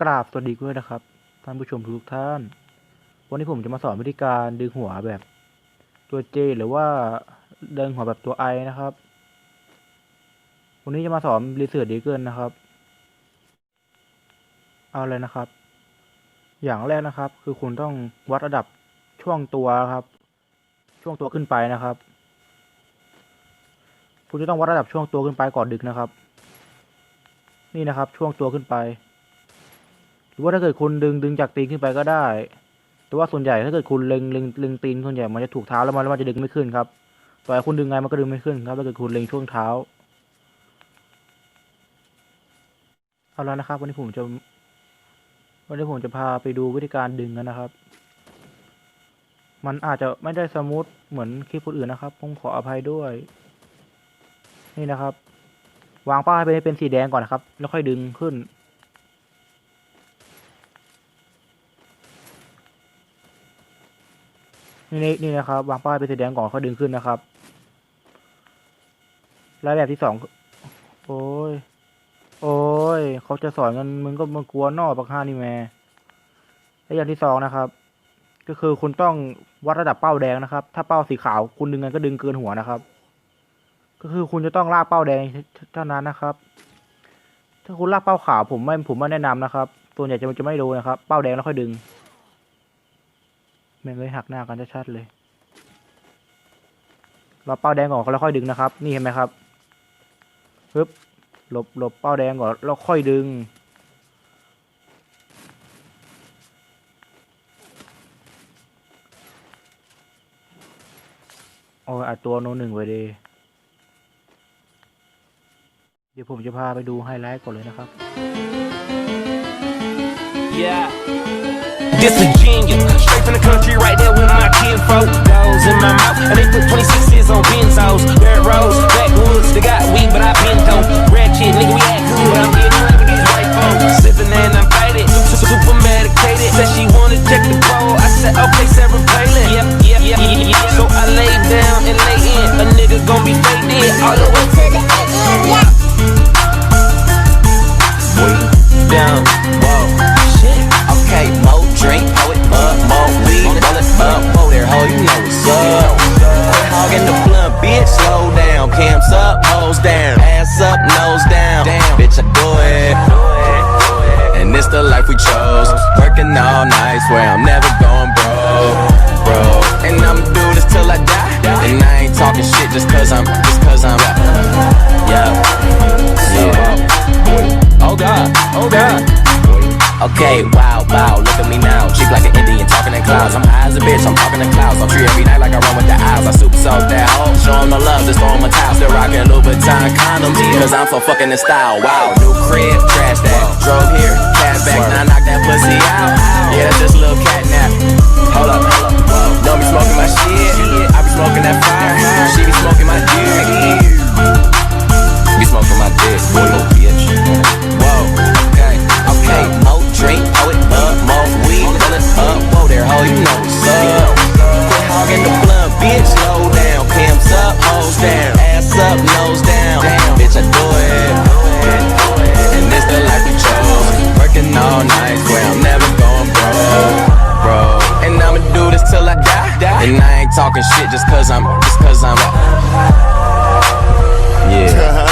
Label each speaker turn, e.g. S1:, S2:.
S1: กราบสวัสดีด้วยนะครับ ท่านผู้ชมทุกท่าน วันนี้ผมจะมาสอนวิธีการดึงหัวแบบตัว J หรือว่าดึงหัวแบบตัว I นะครับ วันนี้จะมาสอนรีเสิร์ชดีเกินนะครับ เอาเลยนะครับ อย่างแรกนะครับ คือคุณต้องวัดระดับช่วงตัวครับ ช่วงตัวขึ้นไปนะครับ คุณจะต้องวัดระดับช่วงตัวขึ้นไปก่อนดึกนะครับ นี่นะครับ ช่วงตัวขึ้นไป หรือว่าถ้าเกิดคุณดึงดึงจากตีนขึ้นไปก็ได้ แต่ว่าส่วนใหญ่ถ้าเกิดคุณเล็งเล็งเล็งตีนส่วนใหญ่มันจะถูกเท้าแล้วมันแล้วมันจะดึงไม่ขึ้นครับต่อให้คุณดึงไงมันก็ดึงไม่ขึ้นครับถ้าเกิดคุณเล็งช่วงเท้าเอาแล้วนะครับ วันนี้ผมจะ วันนี้ผมจะพาไปดูวิธีการดึงกันนะครับ มันอาจจะไม่ได้สมูทเหมือนคลิปคนอื่นนะครับผมขออภัยด้วย นี่นะครับ วางป้าให้เป็นเป็นสีแดงก่อนนะครับ แล้วค่อยดึงขึ้น นี่นี่นี่นะครับวางป้าให้เป็นสีแดงก่อนค่อยดึงขึ้นนะครับ แล้วแบบที่สองโอ้ย โอ้ยเขาจะสอนกันมึงก็มากลัวนอกปักห้านี่แม่และอย่างที่สองนะครับ ก็คือคุณต้องวัดระดับเป้าแดงนะครับ ถ้าเป้าสีขาวคุณดึงกันก็ดึงเกินหัวนะครับ ก็คือคุณจะต้องลากเป้าแดงเท่านั้นนะครับ ถ้าคุณลากเป้าขาวผมไม่ผมไม่แนะนำนะครับส่วใหญ่จะจะไม่ดูนะครับ เป้าแดงแล้วค่อยดึง แม่งเลยหักหน้ากันชัดๆเลยเราเป้าแดงก่อนแล้วค่อยดึงนะครับ นี่เห็นไหมครับปึ๊บหลบหลบเป้าแดงก่อนแล้วค่อยดึง โอ้ยอัดตัวโนหนึ่งไว้ดีเดี๋ยวผมจะพาไปดูไฮไลท์ก่อนเลยนะครับ
S2: Yeah. This a genius,
S3: bitch, I do it. And it's the life we chose, working all night, swear I'm never going broke, Okay, wow, wow, look at me now. Cheap like an Indian, talking in clouds. I'm high as a bitch, I'm talking in clouds. I'm tree every night like I run with the eyes. I super soak that hoe. Show the love, just throw 'em a towel. Still rocking Louboutin condoms. Cause I'm so fucking in style. Wow, new crib, trash that. Drove here, cash back, now knock that pussy out. Yeah, that's just a little cat nap. Hold up, hold up. Don't be smoking my shit. I be smoking that fire. She be smoking my dick. Be smoking my dick, boy, nose down. Ass up, nose down. Damn, bitch, I do it. And this the life we chose. Working all night, where I'm never going broke. Bro. And I'ma do this till I die, die. And I ain't talking shit just cause I'm, just cause I'm. Yeah.